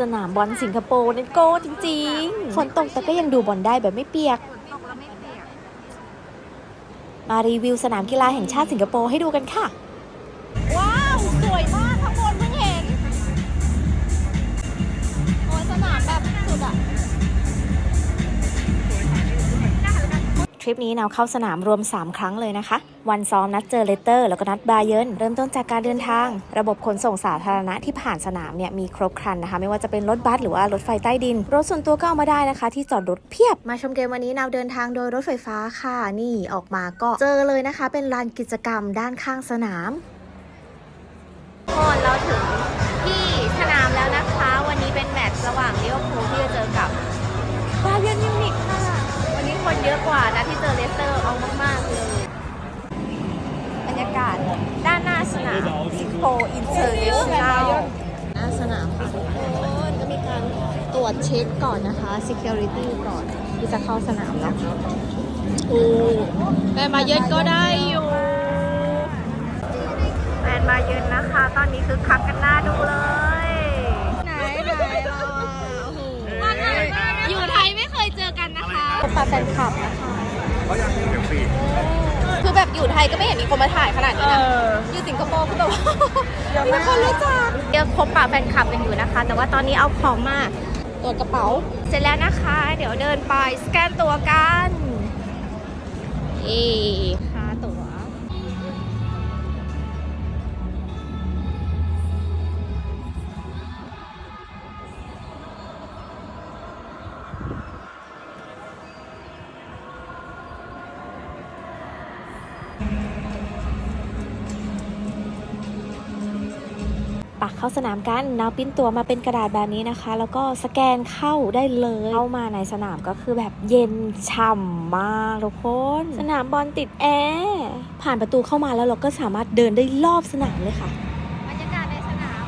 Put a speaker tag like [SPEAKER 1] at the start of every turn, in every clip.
[SPEAKER 1] สนามบอลสิงคโปร์นี่โก้จริงๆ ฝนตกแต่ก็ยังดูบอลได้แบบไม่เปียก
[SPEAKER 2] ตกแล้วไม่เปียก
[SPEAKER 1] มารีวิวสนามกีฬาแห่งชาติสิงคโปร์ให้ดูกันค่ะ ริปนี้นาวเข้าสนามรวม 3 ครั้งเลยนะคะ วันซ้อมนัดเจอเลสเตอร์ แล้วก็นัดบาเยิร์นเริ่มต้นจากการเดินทาง ระบบขนส่งสาธารณะที่ผ่านสนามเนี่ยมีครบครันนะคะ ไม่ว่าจะเป็นรถบัสหรือว่ารถไฟใต้ดิน รถส่วนตัวก็เอามาได้นะคะ ที่จอดรถเพียบมาชมเกมวันนี้นาวเดินทางโดยรถไฟฟ้าค่ะนี่ออกมาก็เจอเลยนะคะ เป็นลานกิจกรรมด้านข้างสนาม
[SPEAKER 2] คนเราถึงที่สนามแล้วนะคะ วันนี้เป็นแมตช์ระหว่างลิเวอร์พูลที่จะเจอกับบาเยิร์นมิวนิกค่ะ วันนี้คนเยอะกว่านะที่ สิงคโปร์อินเตอร์เนชั่นแนลหน้าสนามค่ะทุกคนก็มีการตรวจเช็คก่อนนะคะ security ก่อนที่จะเข้าสนามเนาะโอ้แต่มาเย็นก็ได้อยู่แฟนมาเยือนนะคะ ตอนนี้คือคักกันหน้าดูเลย ไหนไหนอยู่ไทยไม่เคยเจอกันนะคะปาแฟนคลับนะคะ
[SPEAKER 3] เขาอยากกินแบบฟรี
[SPEAKER 2] คื อแบบอยู่ไทยก็ไม่เห็นมีคนมาถ่ายขนาดนี้นะอยู่สิงคโปร์คือแบบว่ามีคนรู้จักเดี๋ยวพบปะแฟนคลับกันอยู่นะคะ แต่ว่าตอนนี้เอาของมาตรวจกระเป๋า เสร็จแล้วนะคะ เดี๋ยวเดินไปสแกนตัวกันเอ๊
[SPEAKER 1] ปักเข้าสนามกันนาวปริ้นตัวมาเป็นกระดาษแบบนี้นะคะ แล้วก็สแกนเข้าได้เลย เข้ามาในสนามก็คือแบบเย็นฉ่ำมากทุกคน สนามบอลติดแอร์ผ่านประตูเข้ามาแล้วเราก็สามารถเดินได้รอบสนามเลยค่ะ
[SPEAKER 2] บรรยากาศในสนาม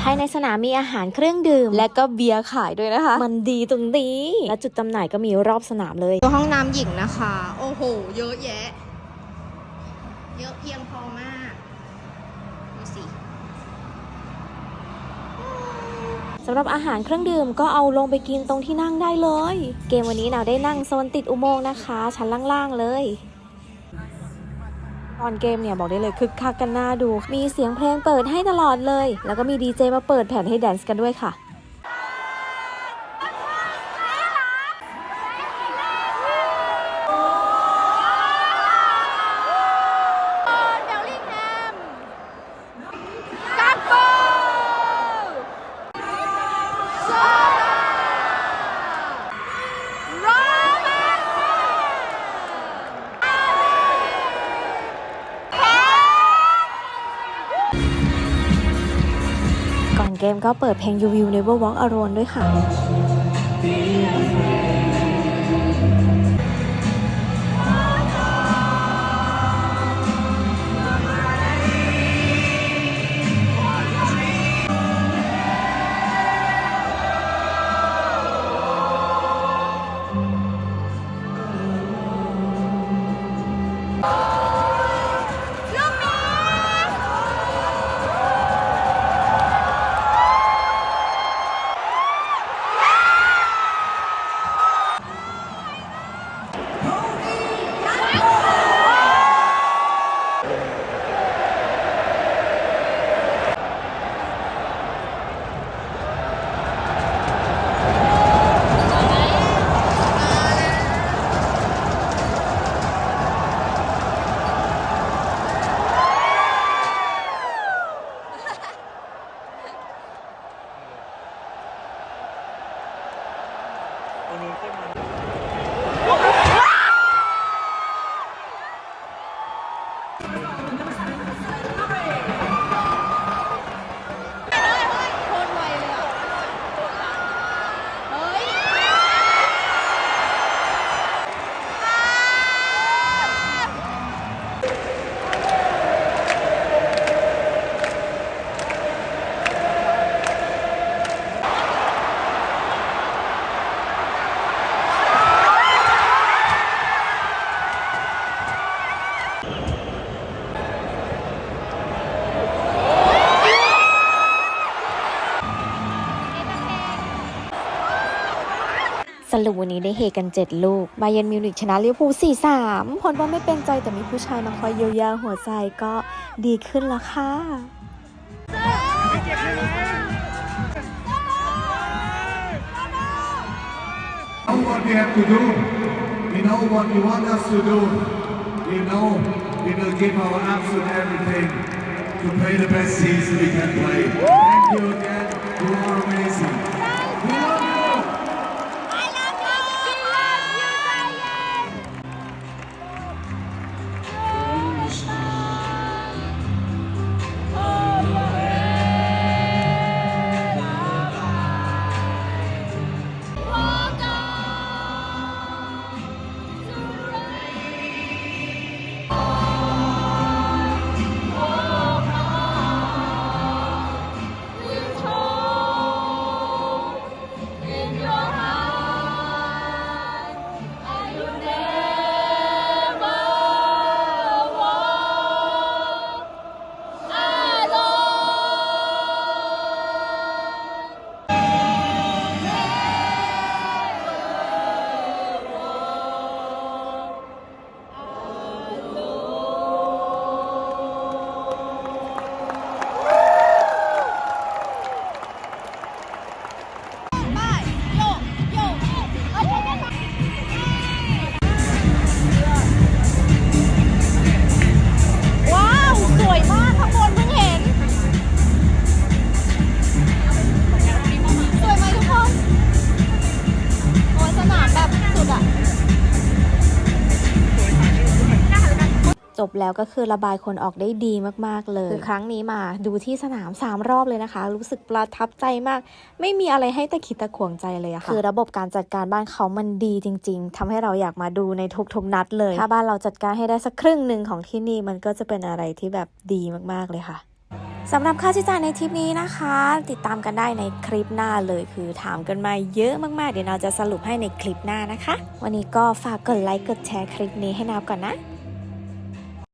[SPEAKER 1] ภายในสนามมีอาหารเครื่องดื่ม และก็เบียร์ขายด้วยนะคะ มันดีตรงนี้ และจุดจำหน่ายก็มีรอบสนามเลย
[SPEAKER 2] ตัวห้องน้ำหญิงนะคะ โอ้โห เยอะแยะ เยอะเพียงพอมากดูสิ
[SPEAKER 1] สำหรับอาหารเครื่องดื่มก็เอาลงไปกินตรงที่นั่งได้เลย เกมวันนี้เราได้นั่งโซนติดอุโมงค์นะคะ ชั้นล่างๆเลยตอนเกมเนี่ยบอกได้เลยคึกคักกันหน้าดู มีเสียงเพลงเปิดให้ตลอดเลย แล้วก็มีดีเจมาเปิดแผ่นให้แดนซ์กันด้วยค่ะ
[SPEAKER 2] เกม
[SPEAKER 1] ก็เปิดเพลง You Will Never Walk Alone ด้วยค่ะ you. Yeah. รุปวันนี้ได้เฮกัน 7 ลูกบาเยร์นมิวนิกชนะลิเวอร์พูล4-3 ผลว่าไม่เป็นใจแต่มีผู้ชายมาคอยเยียวยาหัวใจก็ดีขึ้นแล้วค่ะ
[SPEAKER 3] know what we have to do. We know what you want us to do. We know we will give our absolute everything to play the best season we can play. Thank you again. You are amazing.
[SPEAKER 1] แล้วก็คือระบายคนออกได้ดีมากๆเลยคือครั้งนี้มาดูที่สนาม 3 รอบเลยนะคะ รู้สึกประทับใจมาก ไม่มีอะไรให้ตะขิดตะขวงใจเลยอะค่ะคือระบบการจัดการบ้านเขามันดีจริง ๆทำให้เราอยากมาดูในทุกๆนัดเลย ถ้าบ้านเราจัดการให้ได้สักครึ่งหนึ่งของที่นี่มันก็จะเป็นอะไรที่แบบดีมากๆเลยค่ะสำหรับค่าใช้จ่ายในทริปนี้นะคะ ติดตามกันได้ในคลิปหน้าเลยคือถามกันมาเยอะมากๆ เดี๋ยวเราจะสรุปให้ในคลิปหน้านะคะ วันนี้ก็ฝากกดไลค์กดแชร์คลิปนี้ให้นาวก่อนนะ